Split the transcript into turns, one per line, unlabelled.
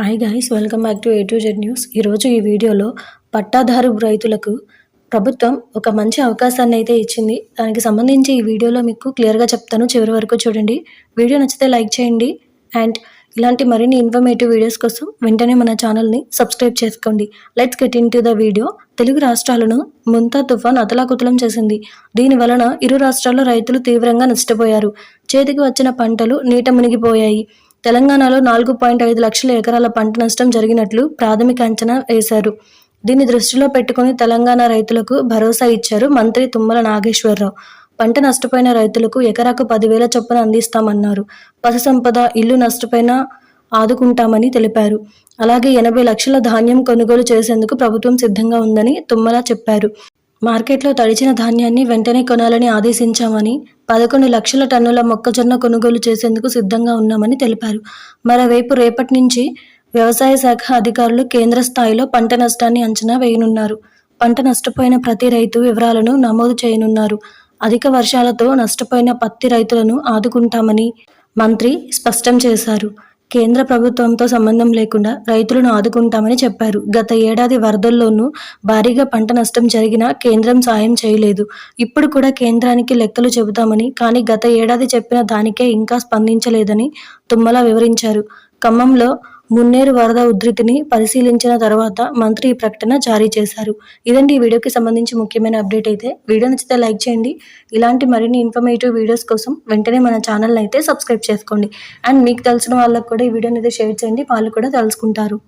Hi guys welcome back to A to Z news ఈరోజు ఈ వీడియోలో పట్టాదారు రైతులకు ప్రభుత్వం ఒక మంచి అవకాశాన్ని అయితే ఇచ్చింది. దానికి సంబంధించి ఈ వీడియోలో మీకు క్లియర్గా చెప్తాను. చివరి వరకు చూడండి. వీడియో నచ్చితే లైక్ చేయండి. అండ్ ఇలాంటి మరిన్ని ఇన్ఫర్మేటివ్ వీడియోస్ కోసం వెంటనే మన ఛానల్ని సబ్స్క్రైబ్ చేసుకోండి. Let's get into the video Telugu రాష్ట్రాలను ముంతా తుఫాన్ అతలాకుతలం చేసింది. దీని వలన ఇరు రాష్ట్రాల్లో రైతులు తీవ్రంగా నష్టపోయారు. చేతికి వచ్చిన పంటలు నీట మునిగిపోయాయి. తెలంగాణలో నాలుగు పాయింట్ ఐదు లక్షల ఎకరాల పంట నష్టం జరిగినట్లు ప్రాథమిక అంచనా వేశారు. దీన్ని దృష్టిలో పెట్టుకుని తెలంగాణ రైతులకు భరోసా ఇచ్చారు మంత్రి తుమ్మల నాగేశ్వరరావు. పంట నష్టపోయిన రైతులకు ఎకరాకు పదివేల చొప్పున అందిస్తామన్నారు. పశుసంపద ఇల్లు నష్టపోయిన ఆదుకుంటామని తెలిపారు. అలాగే ఎనభై లక్షల ధాన్యం కొనుగోలు చేసేందుకు ప్రభుత్వం సిద్ధంగా ఉందని తుమ్మల చెప్పారు. మార్కెట్లో తడిచిన ధాన్యాన్ని వెంటనే కొనాలని ఆదేశించామని పదకొండు లక్షల టన్నుల మొక్కజొన్న కొనుగోలు చేసేందుకు సిద్ధంగా ఉన్నామని తెలిపారు. మరోవైపు రేపటి నుంచి వ్యవసాయ శాఖ అధికారులు కేంద్ర స్థాయిలో పంట నష్టాన్ని అంచనా వేయనున్నారు. పంట నష్టపోయిన ప్రతి రైతు వివరాలను నమోదు చేయనున్నారు. అధిక వర్షాలతో నష్టపోయిన పత్తి రైతులను ఆదుకుంటామని మంత్రి స్పష్టం చేశారు. కేంద్ర ప్రభుత్వంతో సంబంధం లేకుండా రైతులను ఆదుకుంటామని చెప్పారు. గత ఏడాది వరదల్లోనూ భారీగా పంట నష్టం జరిగినా కేంద్రం సాయం చేయలేదు. ఇప్పుడు కూడా కేంద్రానికి లెక్కలు చెబుతామని కానీ గత ఏడాది చెప్పిన దానికే ఇంకా స్పందించలేదని తుమ్మల వివరించారు. ఖమ్మంలో మున్నేరు వరద ఉధృతిని పరిశీలించిన తర్వాత మంత్రి ఈ ప్రకటన జారీ చేశారు. ఇదండి ఈ వీడియోకి సంబంధించి ముఖ్యమైన అప్డేట్ అయితే. వీడియో నచ్చితే లైక్ చేయండి. ఇలాంటి మరిన్ని ఇన్ఫర్మేటివ్ వీడియోస్ కోసం వెంటనే మన ఛానల్ అయితే సబ్స్క్రైబ్ చేసుకోండి. అండ్ మీకు తెలిసిన వాళ్ళకు కూడా ఈ వీడియోని అయితే షేర్ చేయండి. వాళ్ళు కూడా తెలుసుకుంటారు.